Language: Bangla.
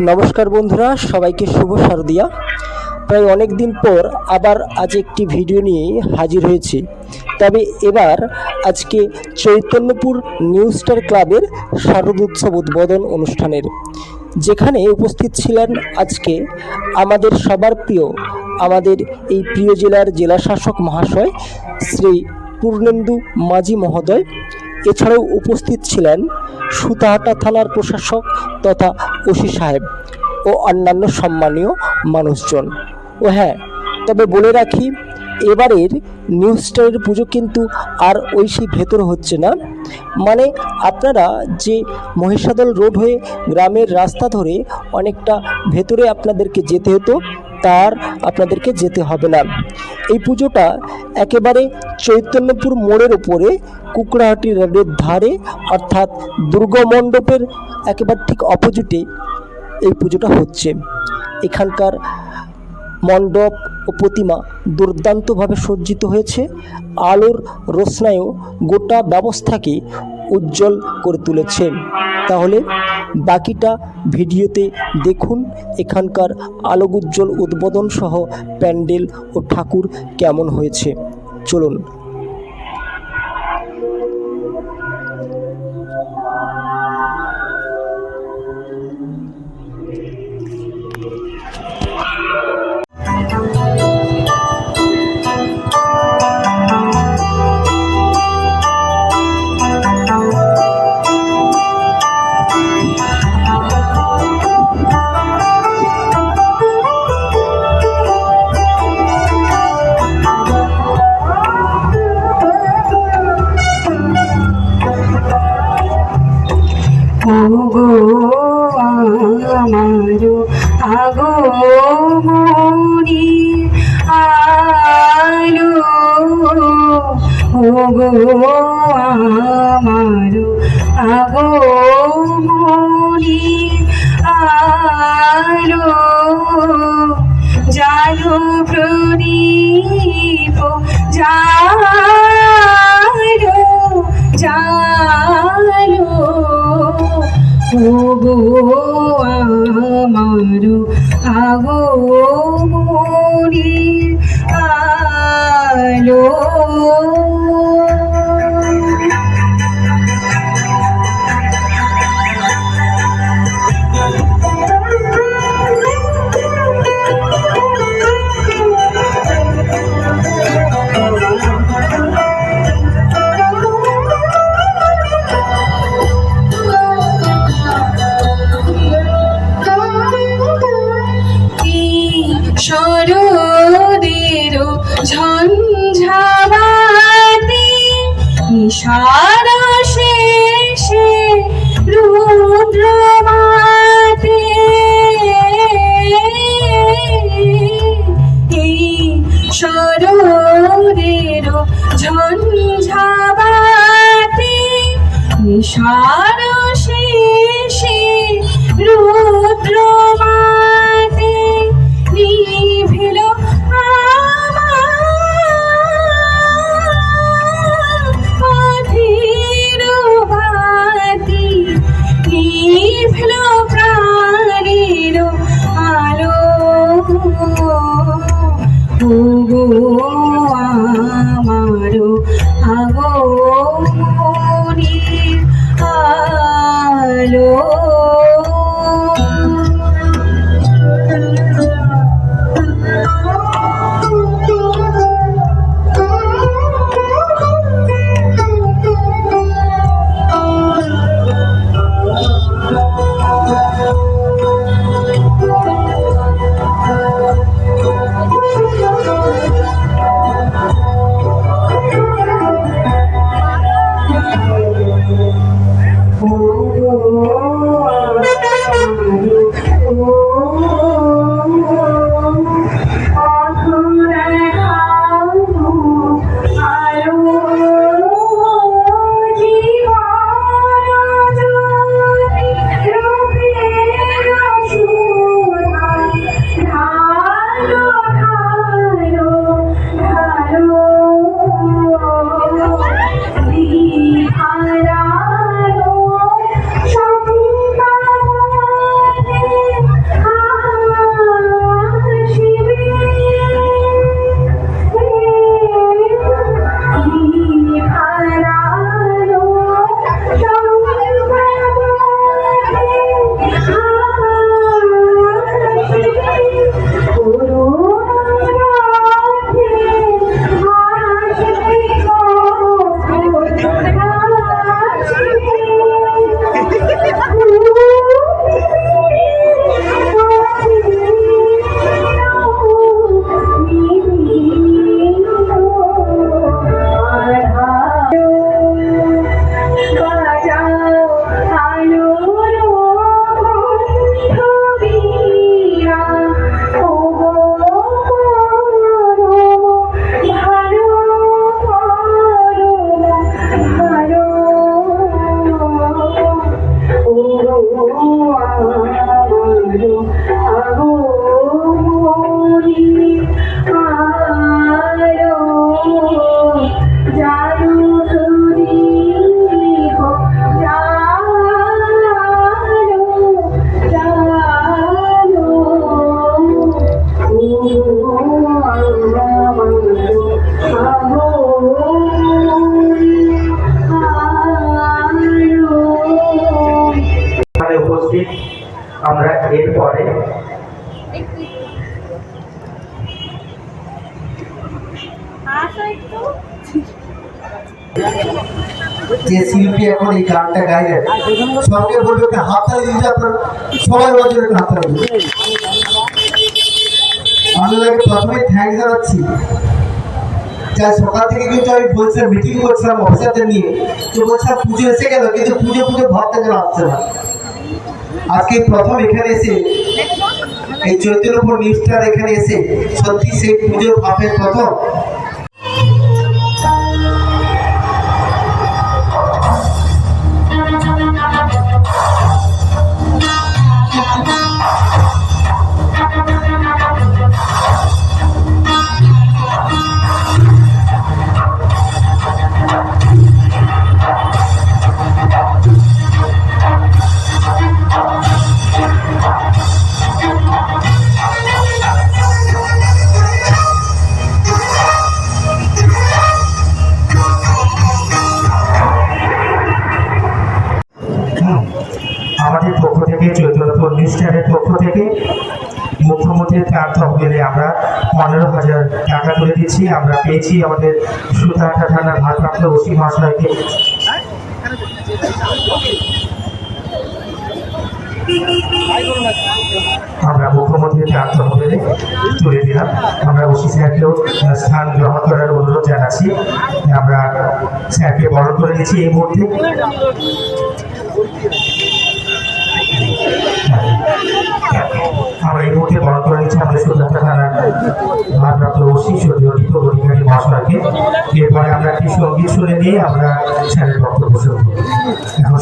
নমস্কার বন্ধুরা, সবাইকে শুভ শারদিয়া। প্রায় অনেক দিন পর আবার আজ একটি ভিডিও নিয়ে হাজির হয়েছি। তবে এবার আজকে চৈতন্যপুর নিউ স্টার ক্লাবের শারদোৎসব উদ্বোধন অনুষ্ঠানের। যেখানে উপস্থিত ছিলেন আজকে আমাদের সবার প্রিয়, আমাদের এই প্রিয় জেলার জেলা শাসক মহাশয় শ্রী পূর্ণেন্দু মাঝি মহোদয়। এছাড়াও উপস্থিত ছিলেন সুতাহাটা থানার প্রশাসক তথা ওসি সাহেব ও অন্যান্য সম্মানীয় মানুষজন। ও হ্যাঁ তবে বলে রাখি, এবারের নিউ স্টারের পুজো কিন্তু আর ওই সেই ভেতর হচ্ছে না। মানে আপনারা যে মহিষাদল রোড হয়ে গ্রামের রাস্তা ধরে অনেকটা ভেতরে আপনাদেরকে যেতে হতো তার আপনাদেরকে যেতে হবে না। এই পুজোটা একেবারে চৈতন্যপুর মোড়ের ওপরে কুকড়াহাটি রোডের ধারে, অর্থাৎ দুর্গমণ্ডপের একেবারে ঠিক অপোজিটে এই পুজোটা হচ্ছে। এখানকার মণ্ডপ ও প্রতিমা দুর্দান্তভাবে সজ্জিত হয়েছে। আলোর রোশনায়ও গোটা ব্যবস্থাকে উজ্জ্বল করে তুলেছেন। তাহলে বাকিটা ভিডিওতে দেখুন এখানকার আলোকোজ্জ্বল উদ্বোধন সহ প্যান্ডেল ও ঠাকুর কেমন হয়েছে। চলুন ওগো আমার আগো মনি আলো। ও গো আমার আগো Oh. নিশারা শেষে রুদ্রমাতে। এই শরদের ঝঞ্ঝাবাতি নিশারা শেষে রুদ্রমাতে উপস্থিত এখন এই গানটা গাইলেন সঙ্গে বলবে ওকে হাততালি দিতে আপনার সবাই বলছে ওকে হাততালি আমি প্রথমে থ্যাংক জানাচ্ছি। যা সকাল থেকে কিন্তু আমি বলছিলাম মিটিং করছিলাম অফিসারদের নিয়ে। তো বলছিলাম পুজো এসে গেল, কিন্তু পুজো পুজো ভাবতে যেন আসছে না। আজকে প্রথম এখানে এসে, এই চৈতন্যপুর নিউজটার এখানে এসে, সত্যি সেই পুজোর ভাবের প্রথম তার তহবিলে আমরা পনেরো হাজার টাকা তুলে দিচ্ছি। আমরা পেয়েছি আমাদের সুতাহাটা থানার ভারপ্রাপ্ত ওসি মহাশয়কে। আমরা মুখ্যমন্ত্রীর তার তহবিলে তুলে দিলাম। আমরা ওসি স্যারকেও স্থান গ্রহণ করার অনুরোধ জানাচ্ছি। আমরা স্যারকে বরণ করে নিচ্ছি এই মুহূর্তে। আমরা এই মুহূর্তে বরণ করে নিচ্ছি আমাদের সুজাতা থানার ভারপ্রাপ্ত ওসি সদীয় অধিকারী মহাশয়কে এরপরে আমরা একটি সংগীত শুনে নিয়ে আমরা স্যারের বক্তব্য শুরু। এখন